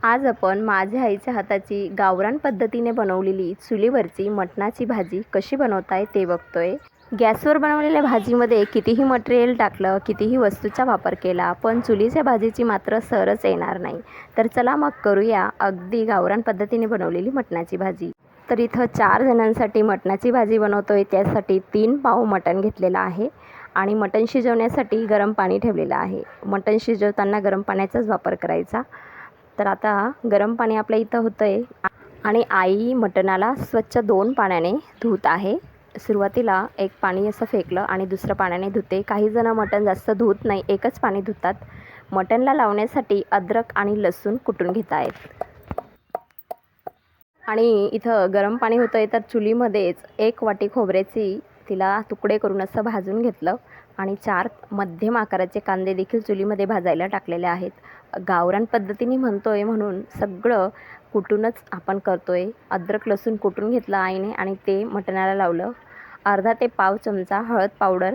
आज आपण माझ्या आईच्या हाताची गावरान पद्धतीने बनवलेली चुलीवरची मटणाची भाजी कशी बनवताय ते बघतोय. गॅसवर बनवलेल्या भाजीमध्ये कितीही मटेरियल टाकलं कितीही वस्तूचा वापर केला पण चुलीच्या भाजीची मात्र सरच येणार नाही. तर चला मग करूया अगदी गावरान पद्धतीने बनवलेली मटणाची भाजी. तर इथं चार जणांसाठी मटणाची भाजी बनवतोय त्यासाठी तीन पाव मटण घेतलेलं आहे आणि मटण शिजवण्यासाठी गरम पाणी ठेवलेलं आहे. मटण शिजवताना गरम पाण्याचाच वापर करायचा. तर आता गरम पाणी आपल्या इथं होतं आहे आणि आई मटणाला स्वच्छ दोन पाण्याने धुत आहे. सुरुवातीला एक पाणी असं फेकलं आणि दुसरं पाण्याने धुते. काही जणं मटण जास्त धुत नाही एकच पाणी धुतात. मटणला लावण्यासाठी अद्रक आणि लसूण कुटून घेत आहेत. आणि इथं गरम पाणी होतं आहे तर चुलीमध्येच एक वाटी खोबऱ्याची तिला तुकडे करून असं भाजून घेतलं. आणि चार मध्यम आकाराचे कांदे देखील चुलीमध्ये भाजायला टाकलेले आहेत. गावरान पद्धतीने म्हणतो आहे म्हणून सगळं कुटूनच आपण करतो आहे अद्रक लसूण कुटून घेतलं आईने आणि ते मटणाला लावलं. अर्धा ते पाव चमचा हळद पावडर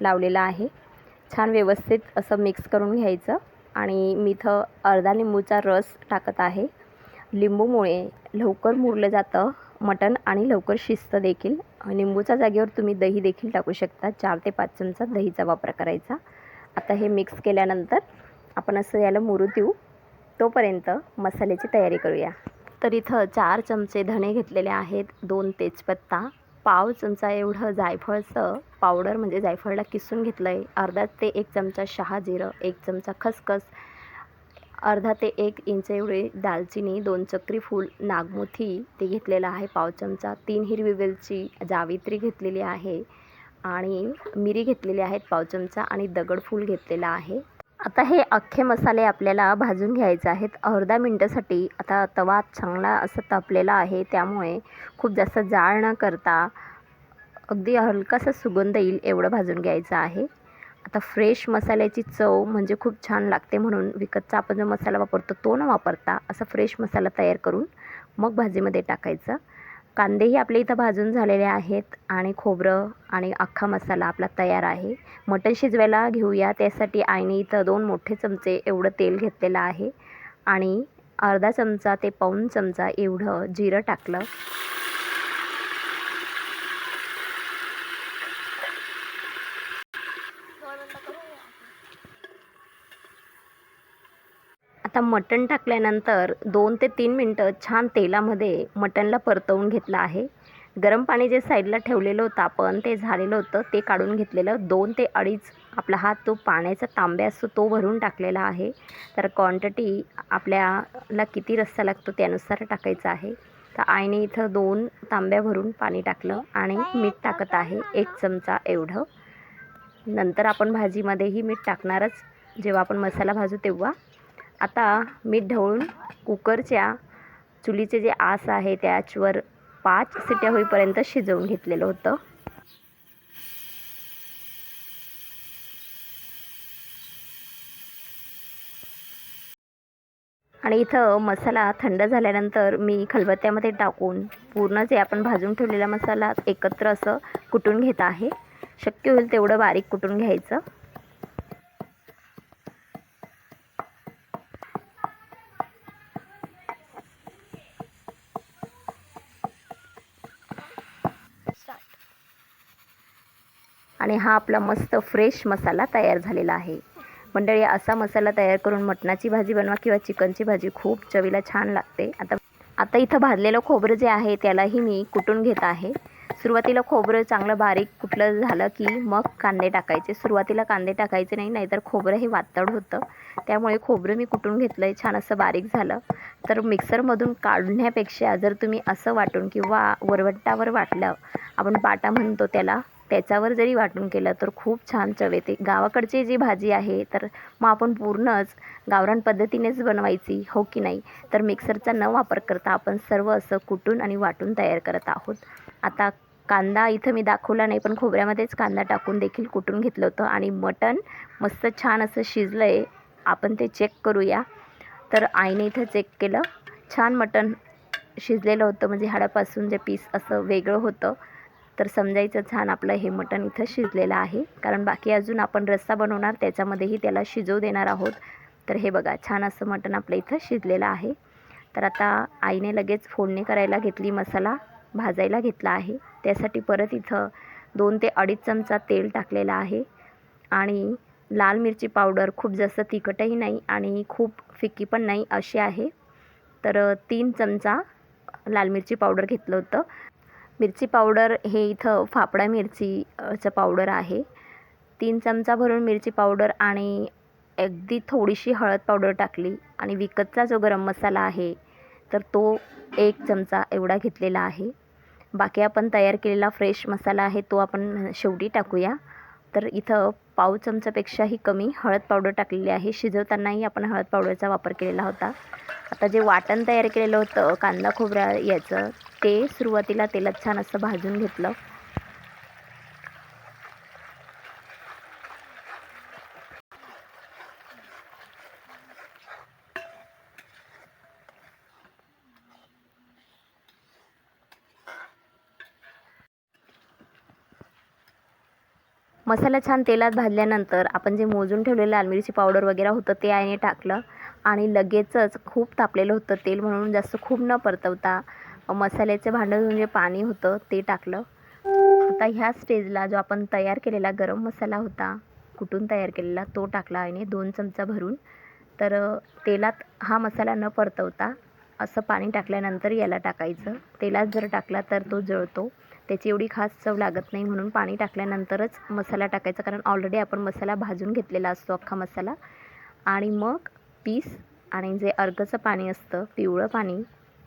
लावलेला आहे. छान व्यवस्थित असं मिक्स करून घ्यायचं आणि मी इथं अर्धा लिंबूचा रस टाकत आहे. लिंबूमुळे लवकर मुरलं जातं. मटण आणि लवकर शिजतं देखील. निंबूच्या जागेवर तुम्ही दही देखील टाकू शकता. चार ते पाच चमचा दहीचा वापर करायचा. आता हे मिक्स केल्यानंतर आपण असं याला मुरू देऊ. तोपर्यंत मसाल्याची तयारी करूया. तर इथं चार चमचे धणे घेतलेले आहेत. दोन तेजपत्ता पाव चमचा एवढं जायफळचं पावडर म्हणजे जायफळला किसून घेतलं आहे अर्धा ते एक चमचा शहा जिरं एक चमचा खसखस अर्धा ते एक इंच एवढे दालचिनी दोन चक्री फूल नागमोथी ते घेतलेलं आहे. पाव चमचा तीन हिरवी वेलची जावित्री घेतलेली आहे आणि मिरी घेतलेली आहेत पाव चमचा आणि दगडफूल घेतलेला आहे. आता हे अख्खे मसाले आपल्याला भाजून घ्यायचे आहेत. अर्धा मिनटासाठी आता तवा चांगला असं तापलेला आहे त्यामुळे खूप जास्त जाळ न करता अगदी हलकासा सुगंध येईल एवढं भाजून घ्यायचं आहे. आता फ्रेश मसाल्याची चव म्हणजे खूप छान लागते म्हणून विकतचा आपण जो मसाला वापरतो तो न वापरता असा फ्रेश मसाला तयार करून मग भाजीमध्ये टाकायचं. कांदेही आपल्या इथं भाजून झालेले आहेत आणि खोबरं आणि अख्खा मसाला आपला तयार आहे. मटण शिजवायला घेऊया त्यासाठी आईने इथं दोन मोठे चमचे एवढं तेल घेतलेलं आहे आणि अर्धा चमचा ते पाऊण चमचा एवढं जिरं टाकलं. आता मटण टाकल्यानंतर दोन ते तीन मिनटं छान तेलामध्ये मटणला परतवून घेतलं आहे. गरम पाणी जे साईडला ठेवलेलं होतं आपण ते झालेलं होतं ते काढून घेतलेलं. दोन ते अडीच आपला हात तो पाण्याचा तांब्या असतो तो भरून टाकलेला आहे. तर क्वांटिटी आपल्याला किती रस्सा लागतो त्यानुसार टाकायचं आहे. तर आईने इथं दोन तांब्या भरून पाणी टाकलं आणि मीठ टाकत आहे एक चमचा एवढं. नंतर आपण भाजीमध्येही मीठ टाकणारच. जेव्हा आपण मसाला भाजू तेव्हा. आता मीठ ढवळून कुकरच्या चुलीचे जे आस आहे त्याच्यावर पाच सिट्या होईपर्यंत शिजवून घेतलेलं होतं. आणि इथं मसाला थंड झाल्यानंतर मी खलबत्त्यामध्ये टाकून पूर्ण जे आपण भाजून ठेवलेला मसाला एकत्र असं कुटून घेत आहे. शक्य होईल तेवढं बारीक कुटून घ्यायचं. आणि हा आपला मस्त फ्रेश मसाला तयार झालेला आहे. मंडळी असा मसाला तयार करून मटणाची भाजी बनवा किंवा चिकनची भाजी. खूप चवीला छान लागते. आता आता इथं भाजलेलं खोबरं जे आहे त्यालाही मी कुटून घेत आहे. सुरुवातीला खोबरं चांगलं बारीक कुठलं झालं की मग कांदे टाकायचे. सुरुवातीला कांदे टाकायचे नाही नाहीतर खोबरं हे वातड होतं. त्यामुळे खोबरं मी कुटून घेतलं आहे छान असं बारीक झालं. तर मिक्सरमधून काढण्यापेक्षा जर तुम्ही असं वाटून किंवा वरवट्टावर वाटलं आपण बाटा म्हणतो त्याला त्याच्यावर जरी वाटून केलं तर खूप छान चव येते. गावाकडची जी भाजी आहे तर मग आपण पूर्णच गावरान पद्धतीनेच बनवायची हो की नाही? तर मिक्सरचा न वापर करता आपण सर्व असं कुटून आणि वाटून तयार करत आहोत. आता कांदा इथं मी दाखवला नाही पण खोबऱ्यामध्येच कांदा टाकून देखील कुटून घेतलं होतं. आणि मटण मस्त छान असं शिजलं आहे आपण ते चेक करूया. तर आईने इथं चेक केलं. छान मटण शिजलेलं होतं. म्हणजे हाडापासून जे पीस असं वेगळं होतं. तर समजायचं छान आपलं हे मटण इथं शिजलेलं आहे. कारण बाकी अजून आपण रस्सा बनवणार त्याच्यामध्येही त्याला शिजवू देणार आहोत. तर हे बघा छान असं मटण आपलं इथं शिजलेलं आहे. तर आता आईने लगेच फोडणी करायला घेतली मसाला. भाजायला घेतला आहे. त्यासाठी परत इथं दोन ते अडीच चमचा तेल टाकलेला आहे. आणि लाल मिरची पावडर खूप जास्त तिखटही नाही आणि खूप फिक्की पण नाही अशी आहे. तर तीन चमचा लाल मिरची पावडर घेतलं होतं. मिरची पावडर हे इथं फाफडा मिरचीचं पावडर आहे. तीन चमचा भरून मिरची पावडर आणि अगदी थोडीशी हळद पावडर टाकली आणि विकतचा जो गरम मसाला आहे तर तो एक चमचा एवढा घेतलेला आहे. बाकी आपण तयार केलेला फ्रेश मसाला आहे तो आपण शेवटी टाकूया. तर इथं पाव चमचापेक्षाही कमी हळद पावडर टाकलेली आहे. शिजवतानाही आपण हळद पावडरचा वापर केलेला होता. आता जे वाटण तयार केलेलं होतं कांदा खोबरा याचं ते सुरुवातीला तेलात छान असं भाजून घेतलं. मसाला छान तेलात भाजल्यानंतर आपण जे मोजून ठेवलेलं लाल मिरची पावडर वगैरे होतं ते आईने टाकलं आणि लगेचच खूप तापलेलं होतं तेल म्हणून जास्त खूप न परतवता मसाल्याचं भांडं जे पाणी होतं ते टाकलं. आता ह्या स्टेजला जो आपण तयार केलेला गरम मसाला होता कुटून तयार केलेला तो टाकला आईने दोन चमचा भरून. तर तेलात हा मसाला न परतवता असं पाणी टाकल्यानंतर याला टाकायचं. तेलात जर टाकला तर तो जळतो. त्याची एवढी खास चव लागत नाही म्हणून पाणी टाकल्यानंतरच मसाला टाकायचा कारण ऑलरेडी आपण मसाला भाजून घेतलेला असतो अख्खा मसाला. आणि मग पीस आणि जे अर्गचं पाणी असतं पिवळं पाणी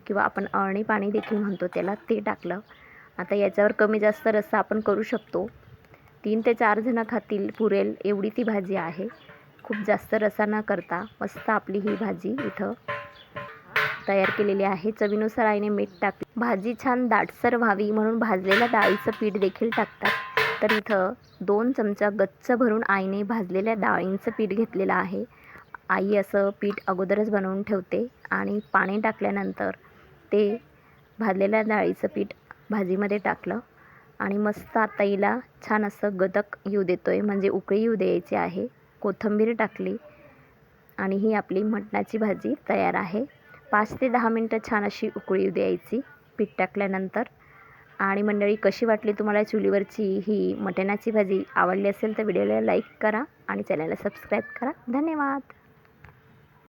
किंवा आपण अळणी पाणी देखील म्हणतो त्याला ते टाकलं. आता याच्यावर कमी जास्त रस्सा आपण करू शकतो. तीन ते चार जणं खातील पुरेल एवढी ती भाजी आहे. खूप जास्त रसा न करता मस्त आपली ही भाजी इथं तयार केलेली आहे. चवीनुसार आईने मीठ टाकले. भाजी छान दाटसर व्हावी म्हणून भाजलेल्या डाळीचं पीठ देखील टाकतात. तर इथं दोन चमचा गच्च भरून आईने भाजलेल्या डाळींचं पीठ घेतलेलं आहे. आई असं पीठ अगोदरच बनवून ठेवते आणि पाणी टाकल्यानंतर ते भाजलेल्या डाळीचं पीठ भाजीमध्ये टाकलं आणि मस्त आता हिला छान असं गदक येऊ देतो आहे म्हणजे उकळी येऊ द्यायची आहे. कोथिंबीर टाकली आणि ही आपली मटणाची भाजी तयार आहे. पाच ते दहा मिनटं छान अशी उकळी येऊ द्यायची पीठ टाकल्यानंतर. आणि मंडळी कशी वाटली तुम्हाला चुलीवरची ही मटणाची भाजी? आवडली असेल तर व्हिडिओला लाईक करा आणि चॅनलला सबस्क्राईब करा. धन्यवाद!